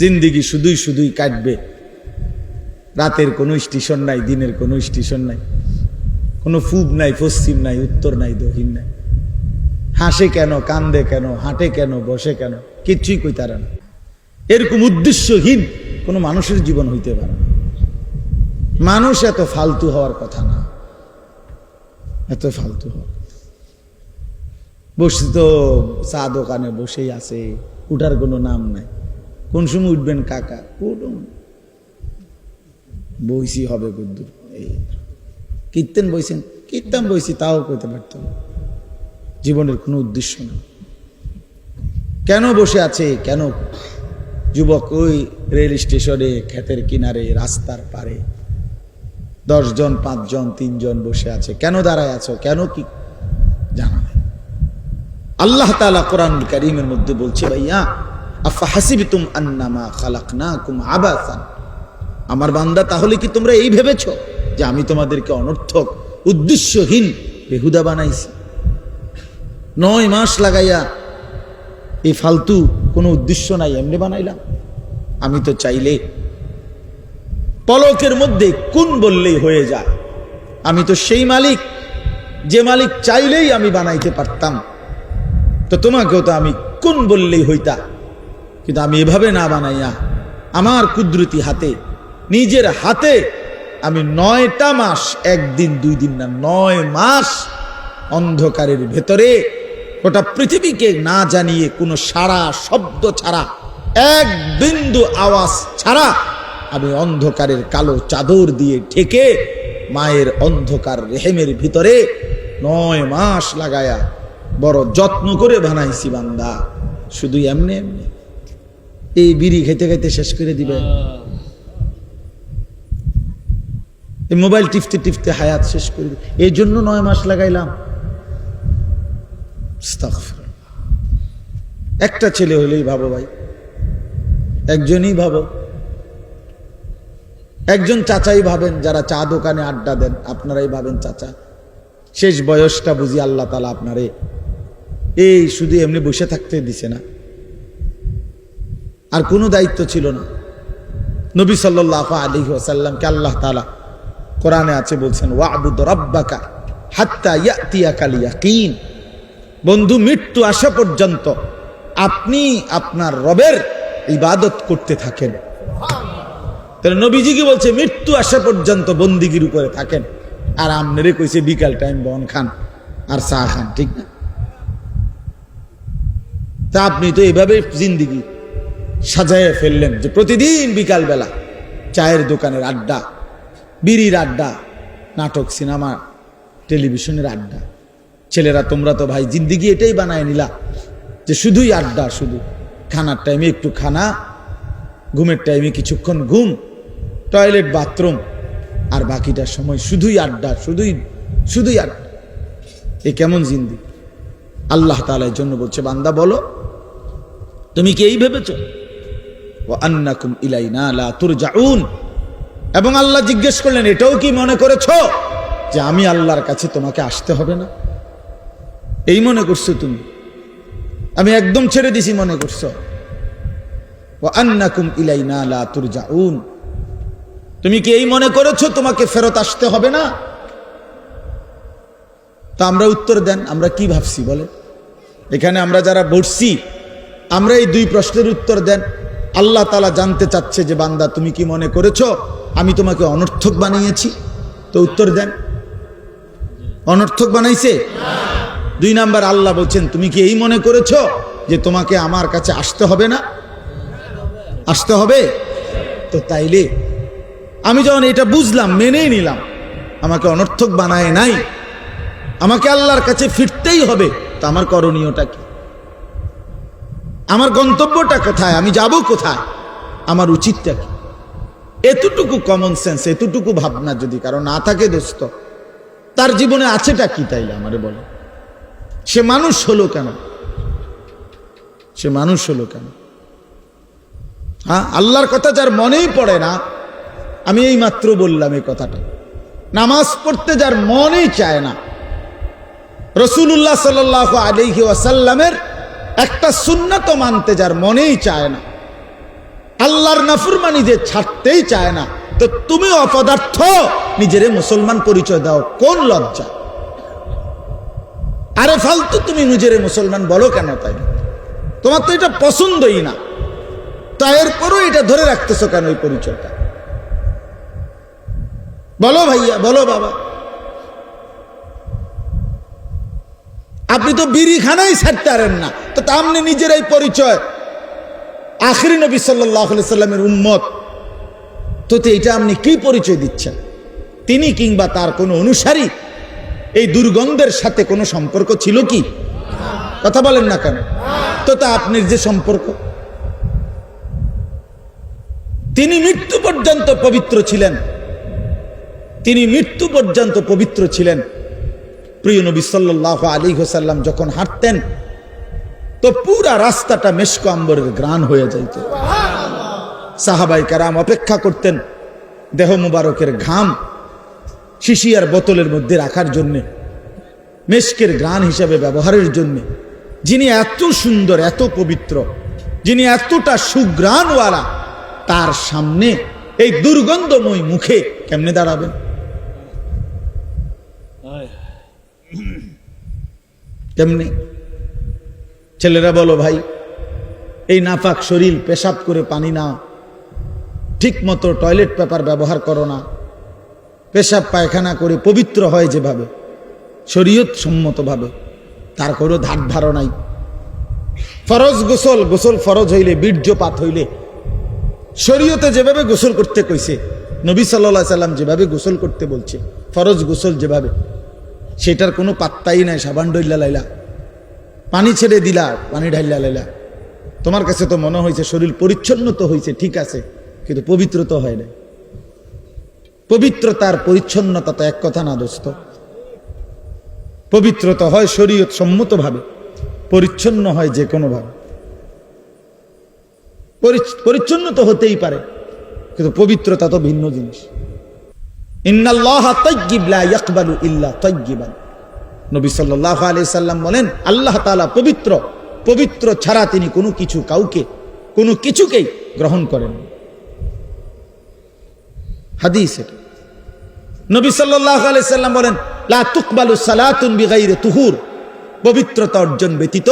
জিন্দিগি শুধুই শুধুই কাটবে। রাতের কোনো স্টেশন নাই, দিনের কোনো স্টেশন নাই। কোনো পূব নাই, পশ্চিম নাই, উত্তর নাই, দক্ষিণ নাই। হাসে কেন, কান্দে কেন, হাঁটে কেন, বসে কেন, কিচ্ছুই কই তারা না। এরকম উদ্দেশ্যহীন কোনো মানুষের জীবন হইতে পারে না। মানুষ এত ফালতু হওয়ার কথা না। এত ফালতু হওয়ার। বসে তো চা দোকানে বসেই আছে, উঠার কোনো নাম নাই। কোন সময় উঠবেন কাকা? উঠুন। বইসি হবে বুদ্ধু। এই কীর্তন বইছেন কীর্তন বইছি তাও কইতে পারতাম। জীবনের কোনো উদ্দেশ্য নেই কেন বসে আছে? কেন? যুবক ওই রেল স্টেশনে ক্ষেতের কিনারে, রাস্তার পারে দশজন, পাঁচজন, তিনজন বসে আছে। কেন দাঁড়ায় আছো? কেন কি? জানা আল্লাহ তালা কোরআন করিমের মধ্যে বলছে, ভাইয়া আন্নামা খালাকনাকুম আবাসান। আমার বান্দা, তাহলে কি তোমরা এই ভেবেছ যে আমি তোমাদেরকে অনর্থক, উদ্দেশ্যহীন, বেহুদা বানাইছি? নয় মাস লাগাইয়া এই ফালতু কোনো উদ্দেশ্য নাই, এমনি বানাইলাম। আমি তো চাইলে পলকের মধ্যে কোন বললেই হয়ে যায়। আমি তো সেই মালিক, যে মালিক চাইলেই আমি বানাইতে পারতাম। তো তোমাকেও তো আমি কোন বললেই হইতা? কিন্তু আমি এভাবে না বানাইয়া আমার কুদরতি হাতে, নিজের হাতে আমি নয়টা মাস, একদিন, দুই দিন না, নয় মাস অন্ধকারের ভেতরে গোটা পৃথিবীকে না জানিয়ে কোনো সারা শব্দ ছাড়া, এক বিন্দু আওয়াজ ছাড়া আমি অন্ধকারের কালো চাদর দিয়ে ঠেকে মায়ের অন্ধকার রেহেমের ভিতরে নয় মাস লাগায়া বড় যত্ন করে বানাইছি বান্দা। শুধু এমনি এমনি। এই বিড়ি খেতে খেতে শেষ করে দিবে। এই মোবাইল টিপতে টিপতে হায়াত শেষ করে দিবে। এই জন্য নয় মাস লাগাইলাম। একটা ছেলে হলেই ভাবো ভাই। একজনই ভাবো। একজন চাচাই ভাবেন, যারা চা দোকানে আড্ডা দেন, আপনারাই ভাবেন চাচা। শেষ বয়সটা বুঝি আল্লাহ তালা আপনারে এই শুধু এমনি বসে থাকতে দিছে না। আর কোনো দায়িত্ব ছিল না। নবী সাল্লাহ আলী ওসাল্লামকে আল্লাহ তালা কোরআনে আছে বলছেন, ওয়াবুদ রব্বাকা হাত্তা ইয়াতিয়াকাল ইয়াকিন বন্ধু, মৃত্যু আসা পর্যন্ত আপনি আপনার রবের ইবাদত করতে থাকেন। তাহলে নবীজি কি বলছে? মৃত্যু আসা পর্যন্ত বন্দিগির উপরে থাকেন। আর আমনেরে কইছে, বিকাল টাইম বন খান আর চা খান। ঠিক না? তা আপনি তো এভাবে জিন্দিগি সাজায় ফেললেন যে প্রতিদিন বিকালবেলা চায়ের দোকানের আড্ডা, বিড়ির আড্ডা, নাটক, সিনেমা, টেলিভিশনের আড্ডা। ছেলেরা, তোমরা তো ভাই জিন্দিগি এটাই বানায় নিলা যে শুধুই আড্ডা, শুধু খানার টাইমে একটু খানা, ঘুমের টাইমে কিছুক্ষণ ঘুম, টয়লেট, বাথরুম, আর বাকিটার সময় শুধুই আড্ডা, শুধুই শুধুই আড্ডা। এ কেমন জিন্দি আল্লাহ তালার জন্য বলছে, বান্দা বলো, তুমি কি এই ভেবেছ? এবং আল্লাহ জিজ্ঞেস করলেন, এটাও কি মনে করেছ যে আমি আল্লাহর কাছে তোমাকে আসতে হবে না? এই মনে করছ তুমি? আমি একদম ছেড়ে দিছি মনে করছ। ও আন্নাকুম ইলাইনা লা তুরজাউন। তুমি কি এই মনে করেছ তোমাকে ফেরত আসতে হবে না? তা আমরা উত্তর দেন, আমরা কি ভাবছি বলে এখানে আমরা যারা বসছি, আমরা এই দুই প্রশ্নের উত্তর দেন। আল্লাহ তালা জানতে চাচ্ছে যে, বান্দা, তুমি কি মনে করেছ? আমি তোমাকে অনর্থক বানিয়েছি। তো উত্তর দেন। অনর্থক বানাইছে? দুই নাম্বার, আল্লাহ বলছেন, তুমি কি এই মনে করেছ যে, তোমাকে আমার কাছে আসতে হবে না? আসতে হবে? তো তাইলে, আমি যখন এটা বুঝলাম, মেনেই নিলাম। আমাকে অনর্থক বানায় নাই। আমাকে আল্লাহর কাছে ফিরতেই হবে। তো আমার করণীয়টা কি? আমার গন্তব্যটা কোথায়? আমি যাব কোথায়? আমার উচিতটা কি? এতটুকু কমন সেন্স এতটুকু ভাবনা যদি কারও না থাকে দোস্ত, তার জীবনে আছেটা কি তাইলে আমারে বলে? সে মানুষ হলো কেন? সে মানুষ হলো কেন? হ্যাঁ আল্লাহর কথা যার মনেই পড়ে না, আমি এই মাত্র বললাম এই কথাটা। নামাজ পড়তে যার মনেই চায় না। রসুল্লাহ সাল আলিহি ওয়াসাল্লামের একটা সুন্নত মানতে যার মনেই চায় না। আল্লাহর নাফরমানি যে ছাড়তেই চায় না। তো তুমি অপদার্থ, নিজেরে মুসলমান পরিচয় দাও, কোন লজ্জা? আরে ফালতু, তুমি নিজেরে মুসলমান বলো কেন তাই? তোমার তো এটা পছন্দই না। তা এরপরও এটা ধরে রাখতেছো কেন এই পরিচয়টা? বলো ভাইয়া, বলো বাবা। আপনি তো বিড়িখানাই ছাড়তে পারেন না। তো তা আপনি নিজের এই পরিচয়। আখরি নবী সাল্লাহ সাল্লামের উম্মত। তো এটা আপনি কি পরিচয় দিচ্ছেন? তিনি কিংবা তার কোনো অনুসারী? এই দুর্গন্ধের সাথে কোনো সম্পর্ক ছিল কি? কথা বলেন না কেন? তো তা আপনার যে সম্পর্ক? তিনি মৃত্যু পর্যন্ত পবিত্র ছিলেন। তিনি মৃত্যু পর্যন্ত পবিত্র ছিলেন। প্রিয় নবী সাল্লাহ আলী হোসাল্লাম যখন হাঁটতেন, তো পুরা রাস্তাটা মেশকো আম্বরের গ্রান হয়ে যাইত। সাহাবাই কারাম অপেক্ষা করতেন দেহ মুবারকের ঘাম শিশিয়ার বোতলের মধ্যে রাখার জন্যে, মেশকের গ্রান হিসাবে ব্যবহারের জন্য। যিনি এত সুন্দর, এত পবিত্র, যিনি এতটা সুগ্রানওয়ালা তার সামনে এই দুর্গন্ধময় মুখে কেমনে দাঁড়াবেন? কেমনে ছেলেরা বলো, ভাই, এই নাফাক শরীর পেশাব করে পানি নাও। ঠিক মতো টয়লেট পেপার ব্যবহার করো না। পেশাব পায়খানা করে পবিত্র হয় যেভাবে শরীয়ত সম্মতভাবে তার কোনো ধার ধারো নাই। ফরজ গোসল গোসল ফরজ হইলে, বীর্যপাত হইলে। শরীয়তে যেভাবে গোসল করতে কইছে, নবী সাল্লা সাল্লাম যেভাবে গোসল করতে বলছে, ফরজ গোসল যেভাবে। সেটার কোনো পাত্তাই নাই, সাবান ডইল্লা লাইলা। পানি ছেড়ে দিলা, পানি ঢাইলা লাইলা। তোমার কাছে তো মনে হয়েছে, শরীর পরিচ্ছন্ন তো হয়েছে, ঠিক আছে, কিন্তু পবিত্র তো হয় না পবিত্রতার পরিচ্ছন্নতা তো এক কথা না, দোস্ত। পবিত্রতা হয় শরীয়ত সম্মতভাবে, পরিচ্ছন্ন হয় যে কোনোভাবে। পরিচ- পরিচ্ছন্ন তো হতেই পারে, কিন্তু পবিত্রতা তো ভিন্ন জিনিস। বলেন, আল্লাহ তাআলা পবিত্র পবিত্র ছাড়া তিনি কোনো কিছু কাউকে, কোনো কিছুকেই গ্রহণ করেন হাদিস নবী সাল্লাল্লাহু আলাইহি সাল্লাম বলেন সালাতুন বিগাইরি তুহুর। পবিত্রতা অর্জন ব্যতীত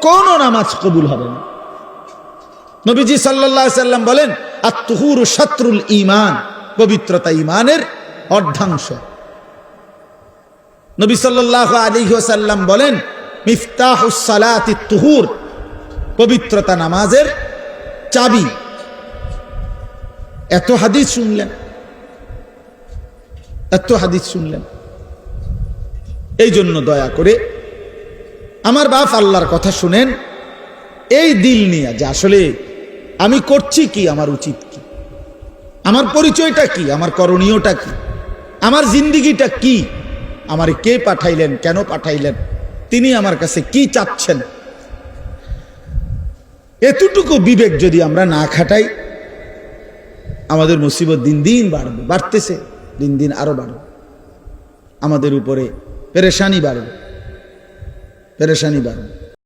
কোন নামাজ কবুল হবে না। নবীজি আলাইহি সাল্লাম বলেন, আত-তুহুরু শাত্রুল ঈমান। পবিত্রতা ঈমানের অর্ধাংশ। নবী সাল্লাল্লাহু আলাইহি ওয়াসাল্লাম বলেন মিফতাহুসালাতি তুহুর পবিত্রতা নামাজের চাবি। এত হাদিস শুনলেন। এত হাদিস শুনলেন। এই জন্য দয়া করে আমার বাপ আল্লাহর কথা শুনেন। এই দিল নিয়ে যে আসলে আমি করছি কি, আমার উচিত কি? আমার পরিচয়টা কি? আমার করণীয়টা কি? আমার জিন্দিগিটা কি? আমার কে পাঠাইলেন? কেন পাঠাইলেন? তিনি আমার কাছে কি চাচ্ছেন? এতটুকু বিবেক যদি আমরা না খাটাই, আমাদের মুসিবত দিন দিন বাড়বে, বাড়তেছে, দিন দিন আরও বাড়বে। আমাদের উপরে পেরেশানি বাড়বে পেরেশানি বাড়বে।